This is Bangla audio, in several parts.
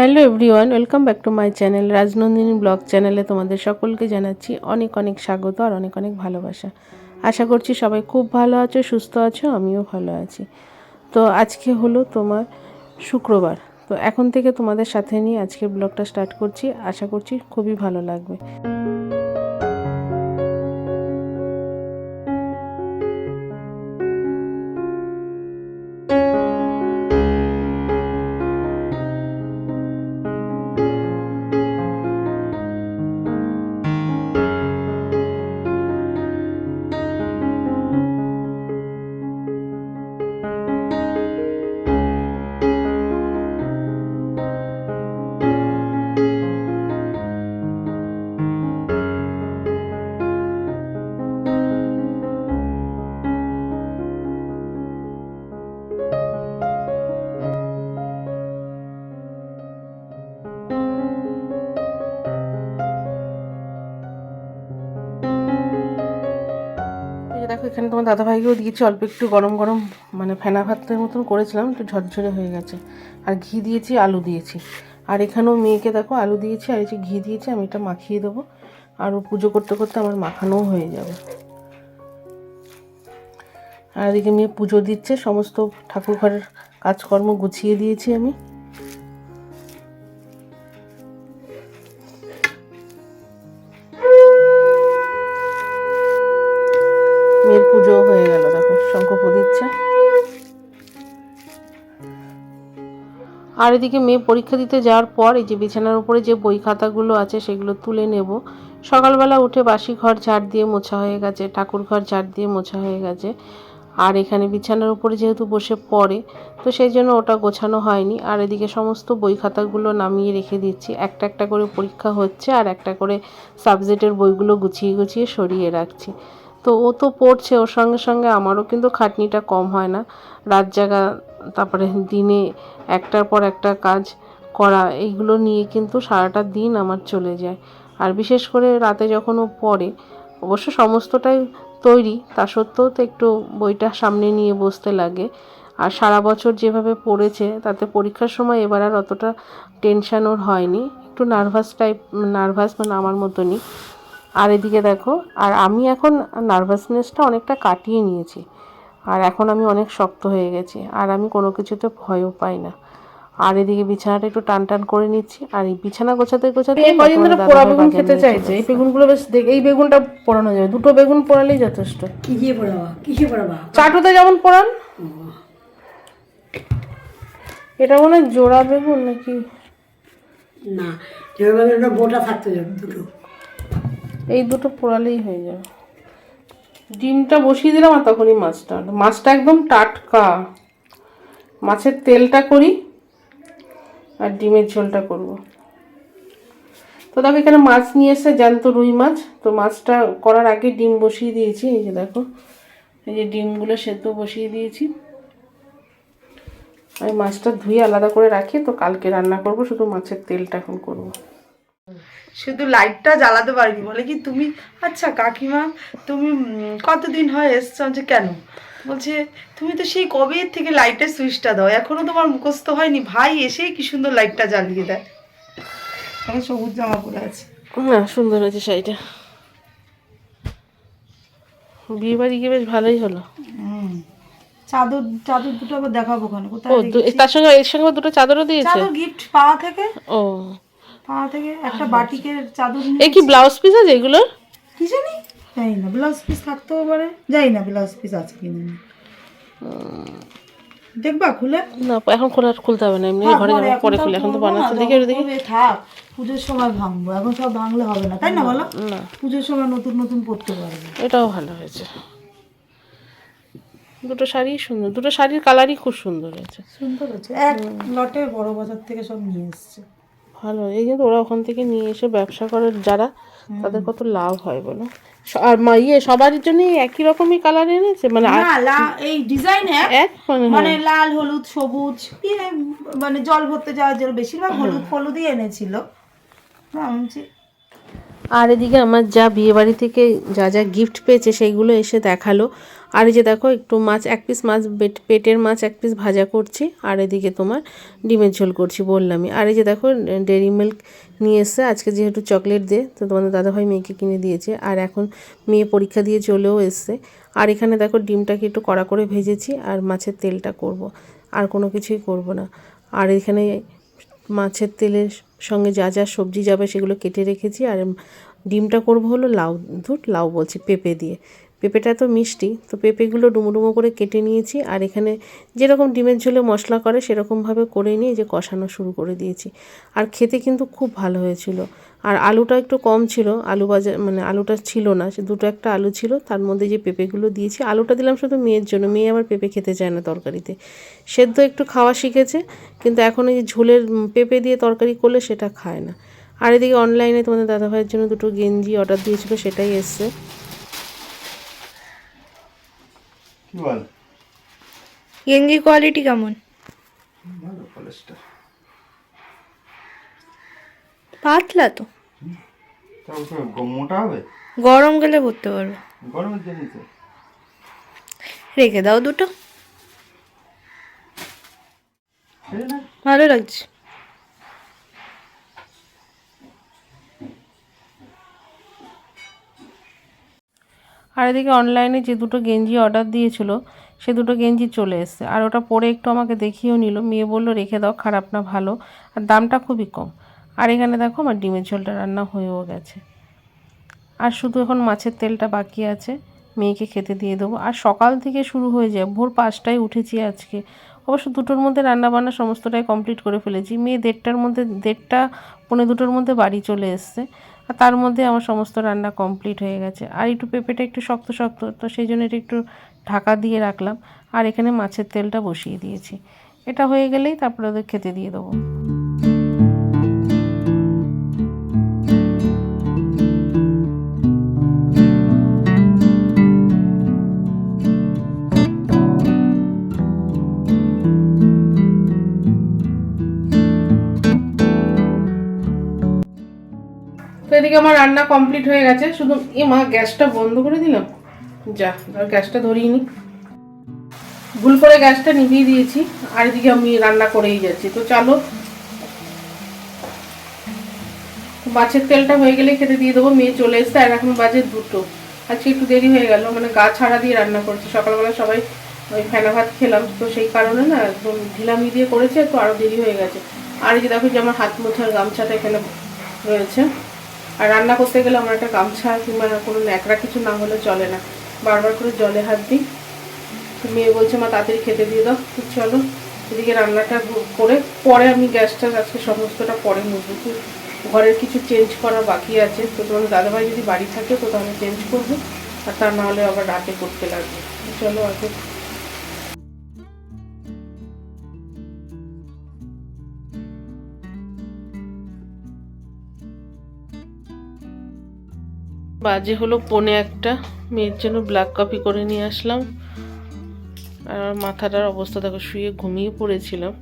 Hello everyone welcome back to my channel Rajnandini blog চ্যানেলে তোমাদের সকলকে জানাচ্ছি অনেক অনেক স্বাগত আর অনেক অনেক ভালোবাসা। আশা করছি সবাই খুব ভালো আছো, সুস্থ আছো, আমিও ভালো আছি। তো আজকে হলো তোমার শুক্রবার। তো এখন থেকে তোমাদের সাথে নিয়ে আজকের ব্লগটা স্টার্ট করছি। আশা করছি খুবই ভালো লাগবে। দেখো, এখানে তোমার দাদাভাইকেও দিয়েছি, অল্প একটু গরম গরম মানে ফেনা ভাতের মতন করেছিলাম, একটু ঝরঝরে হয়ে গেছে। আর ঘি দিয়েছি, আলু দিয়েছি। আর এখানেও মেয়েকে দেখো, আলু দিয়েছি, আর এই যে ঘি দিয়েছি, আমি এটা মাখিয়ে দেবো। আর ও পুজো করতে করতে আমার মাখানোও হয়ে যাবে। আর এদিকে মেয়ে পুজো দিচ্ছে, সমস্ত ঠাকুর ঘরের কাজকর্ম গুছিয়ে দিয়েছি আমি। আর এদিকে মেয়ে পরীক্ষা দিতে যাওয়ার পর এই যে বিছানার উপরে যে বই খাতাগুলো আছে সেগুলো তুলে নেব। সকালবেলা উঠে বাসি ঘর ঝাড় দিয়ে মোছা হয়ে গেছে, ঠাকুর ঘর ঝাড় দিয়ে মোছা হয়ে গেছে। আর এখানে বিছানার উপরে যেহেতু বসে পড়ে, তো সেই জন্য ওটা গোছানো হয়নি। আর এদিকে সমস্ত বই খাতাগুলো নামিয়ে রেখে দিচ্ছি। একটা একটা করে পরীক্ষা হচ্ছে আর একটা করে সাবজেক্টের বইগুলো গুছিয়ে গুছিয়ে সরিয়ে রাখছি। তো ও তো পড়ছে, ওর সঙ্গে সঙ্গে আমারও কিন্তু খাটনিটা কম হয় না। রাত জাগা তারপরে দিনে একটার পর একটা কাজ করা, এইগুলো নিয়ে কিন্তু সারাটা দিন আমার চলে যায়। আর বিশেষ করে রাতে যখন ও পড়ে, অবশ্য সমস্তটাই তৈরি, তা সত্ত্বেও তো একটু বইটা সামনে নিয়ে বসতে লাগে। আর সারা বছর যেভাবে পড়েছে, তাতে পরীক্ষার সময় এবার আর অতটা টেনশন ওর হয়নি। একটু নার্ভাস টাইপ, নার্ভাস মানে আমার মতনই। আর এদিকে দেখো, আর আমি এখন নার্ভাসনেসটা অনেকটা কাটিয়ে নিয়েছি। আর এখন আমি অনেক শক্ত হয়ে গেছি আর আমি কোনো কিছুতে ভয়ও পাই না। আর এদিকে বিছানাটা একটু টান টান করে নিচ্ছি আর এই বিছানা গোছাতে গোছাতে কদিন ধরে পোড়া বেগুন খেতে চাইছে এই বেগুনগুলো বেশ দেখ এই বেগুনটা পোড়ানো যাবে দুটো বেগুন পোড়ালেই যথেষ্ট। কি দিয়ে পড়াবা কিসে পড়াবা? চাটুতে যেমন পোড়ান। এটা মনে হয় জোড়া বেগুন নাকি? না একটা গোটা থাকতে যাবে দুটো। এই দুটো পোড়ালেই হয়ে যাবে। ডিমটা বসিয়ে দিলাম আর তখনই মাছটা। মাছটা একদম টাটকা। মাছের তেলটা করি আর ডিমের ঝোলটা করব। তো দেখো এখানে মাছ নিয়ে এসে জ্যান্ত রুই মাছ। তো মাছটা করার আগে ডিম বসিয়ে দিয়েছি, এই যে দেখো। এই যে ডিমগুলো সেদ্ধ বসিয়ে দিয়েছি। আমি মাছটা ধুয়ে আলাদা করে রাখি, তো কালকে রান্না করব, শুধু মাছের তেলটা এখন করব। শুধু লাইটটা জ্বালাতে পারিনি। বলে কি তুমি আচ্ছা কাকিমা তুমি কতদিন হয় এসছো? যে কেন? বলছে তুমি তো সেই কবে থেকে লাইটের সুইচটা দাও। এখনও তোমার মুখস্থ হয়নি। ভাই এসেই কি সুন্দর লাইটটা জ্বালিয়ে দেয়। এখন সবুজ জামা পরে আছে। না সুন্দর হয়েছে শাড়িটা। বিয়ে বাড়ি গিয়ে বেশ ভালোই হলো। চাদর চাদর দুটো আবার দেখাবো ওখানে কোথায় তার সঙ্গে এর সঙ্গে দুটো চাদরও দিয়েছে? চাদর গিফট পাওয়া থেকে? ও। পাওয়া থেকে একটা বাটিকের চাদর এ কি ব্লাউজ পিস আছে এগুলোর? কি জানি? জানি না ব্লাউজ পিস থাকতেও পারে। জানি না ব্লাউজ পিস আছে কিনা দেখবা খুলে? না এখন খোলা খুলতে হবে না এমনি ঘরে পরে, যাব পরে খুলে এখন তো বানাচ্ছে। দেখে দেখি থাক পুজোর সময় ভাঙবো এখন সব ভাঙলে হবে না তাই না বলো? না। পুজোর সময় নতুন নতুন পড়তে পারবে। এটাও ভালো হয়েছে। দুটো শাড়ি সুন্দর দুটো শাড়ির কালারই খুব সুন্দর হয়েছে। সুন্দর হচ্ছে এক লটে বড় বাজার থেকে সব নিয়ে এসছে। ভালো। এই কিন্তু ওরা ওখান থেকে নিয়ে এসে ব্যবসা করার যারা তাদের কত লাভ হয় বলো? আর মা- ইয়ে সবার জন্য একই রকমই কালার এনেছে? মানে এই ডিজাইন এক মানে মানে লাল হলুদ সবুজ ইয়ে, মানে জল ভরতে যাওয়ার জন্য বেশিরভাগ হলুদ ফলুদই এনেছিল। আর এদিকে আমার যা বিয়ে বাড়ি থেকে যা যা গিফট পেয়েছে সেইগুলো এসে দেখাল। আর এই যে দেখো, একটু মাছ, এক পিস মাছ পেটের মাছ এক পিস ভাজা করছি, আর এদিকে তোমার ডিমের ঝোল করছি বললামই। আর এই যে দেখো ডেরি মিল্ক নিয়ে এসছে, আজকে যেহেতু চকলেট দে তো তোমাদের দাদাভাই মেয়েকে কিনে দিয়েছে, আর এখন মেয়ে পরীক্ষা দিয়ে চলেও এসছে। আর এখানে দেখো, ডিমটাকে একটু কড়া করে ভেজেছি, আর মাছের তেলটা করব, আর কোনো কিছুই করব না। আর এখানে মাছের তেলের সঙ্গে যা যা সবজি যাবে সেগুলো কেটে রেখেছি, আর ডিমটা করব হলো লাউ ধুট লাউ বলছি পেঁপে দিয়ে। পেঁপেটা তো মিষ্টি, তো পেঁপেগুলো ডুমো ডুমো করে কেটে নিয়েছি, আর এখানে যেরকম ডিমের ঝোলে মশলা করে সেরকমভাবে করে নিয়ে যে কষানো শুরু করে দিয়েছি। আর খেতে কিন্তু খুব ভালো হয়েছিল। আর আলুটা একটু কম ছিল, আলু বাজার মানে আলুটা ছিল না, সে দুটো একটা আলু ছিল, তার মধ্যে যে পেঁপেগুলো দিয়েছি, আলুটা দিলাম শুধু মেয়ের জন্য, মেয়ে আবার পেঁপে খেতে চায় না তরকারিতে। সেদ্ধ একটু খাওয়া শিখেছে, কিন্তু এখন এই ঝোলের পেঁপে দিয়ে তরকারি করলে সেটা খায় না। আর এদিকে অনলাইনে তোমাদের দাদাভাইয়ের জন্য দুটো গেঞ্জি অর্ডার দিয়েছিল, সেটাই এসছে। কি বল? গেঞ্জি কোয়ালিটি কেমন? ভালো কলেজটা পাতলা তো। মোটা হবে? গরম গেলে পরতে পারবে। গরমের জন্য তো রেখে দাও দুটো। ভালো লাগছে। আর এদিকে অনলাইনে যে দুটো গেঞ্জি অর্ডার দিয়েছিল, সে দুটো গেঞ্জি চলে এসেছে। আর ওটা পরে একটু আমাকে দেখিয়েও নিল। মেয়ে বলল, রেখে দাও, খারাপ না, ভালো। আর দামটা খুবই কম। আর এখানে দেখো, আমার ডিমের ঝোলটা রান্না হয়েও গেছে। আর শুধু এখন মাছের তেলটা বাকি আছে, মেয়েকে খেতে দিয়ে দেবো। আর সকাল থেকে শুরু হয়ে যায়, ভোর পাঁচটায় উঠেছি আজকে। অবশ্য দুটোর মধ্যে রান্না বান্না সমস্তটাই কমপ্লিট করে ফেলেছি। মেয়ে দেড়টার মধ্যে, দেড়টা, পৌনে দুটোর মধ্যে বাড়ি চলে এসছে। আর তার মধ্যে আমার সমস্ত রান্না কমপ্লিট হয়ে গেছে। আর একটু পেঁপেটা একটু শক্ত শক্ত, তো সেই জন্য এটা একটু ঢাকা দিয়ে রাখলাম। আর এখানে মাছের তেলটা বসিয়ে দিয়েছি। এটা হয়ে গেলেই তারপরে ওদের খেতে দিয়ে দেবো। তো এদিকে আমার রান্না কমপ্লিট হয়ে গেছে। শুধু এ মা গ্যাসটা বন্ধ করে দিলাম যা আর গ্যাসটা ধরিয়ে নি। ভুল করে গ্যাসটা নিভিয়ে দিয়েছি, আর এদিকে আমি রান্না করেই যাচ্ছি। তো চলো, মাছের তেলটা হয়ে গেলে খেতে দিয়ে দেবো। মেয়ে চলে এসছে, আর এখন বাজে দুটো। আজকে একটু দেরি হয়ে গেল মানে গা ছাড়া দিয়ে রান্না করছি। সকালবেলা সবাই ওই ফেনা ভাত খেলাম, তো সেই কারণে না একদম ঢিলামি দিয়ে করেছে, তো আরও দেরি হয়ে গেছে। আর এই যে দেখো যে আমার হাত মোছার গামছাটা এখানে রয়েছে। আর রান্না করতে গেলে আমার একটা গামছা কিংবা কোনো ন্যাকড়া কিছু না হলে চলে না। বারবার করে জলে হাত দিই। মেয়ে বলছে, মা, তাড়াতাড়ি খেতে দিয়ে দাও। চলো, এদিকে রান্নাটা করে পরে আমি গ্যাসটা, আজকে সমস্তটা পরে মুছবো। ঘরের কিছু চেঞ্জ করা বাকি আছে। তো তোমার দাদাভাই যদি বাড়ি থাকে, তো তাহলে চেঞ্জ করব। আর তা না হলে আবার রাতে করতে লাগবে। চলো, আগে বাজে হলো পনে একটা। মেয়ের জন্য ব্ল্যাক কফি করে নিয়ে আসলাম। আর মাথাটার অবস্থা দেখো, শুয়ে ঘুমিয়ে পড়েছিলাম।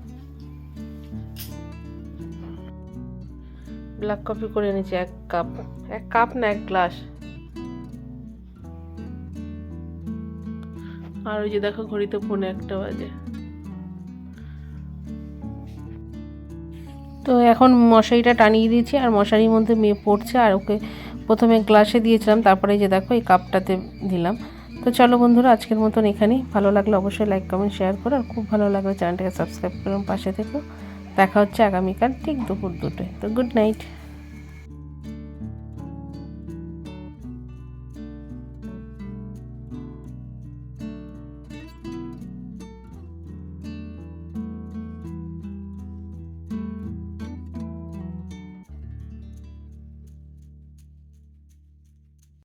ব্ল্যাক কফি করে এনেছি এক কাপ এক কাপ না, এক গ্লাস আর ওই যে দেখো, ঘড়িতে পনে একটা বাজে। তো এখন মশারিটা টানিয়ে দিয়েছি, আর মশারির মধ্যে মেয়ে পড়ছে, আর ওকে প্রথমে গ্লাসে দিয়েছিলাম, তারপরে যে দেখো এই কাপটাতে দিলাম। তো চলো বন্ধুরা, আজকের মতন এখানেই। ভালো লাগলে অবশ্যই লাইক কমেন্ট শেয়ার করো। আর খুব ভালো লাগলে চ্যানেলটাকে সাবস্ক্রাইব করুন পাশে থেকো। দেখা হচ্ছে আগামীকাল ঠিক দুপুর দুটোয়। তো গুড নাইট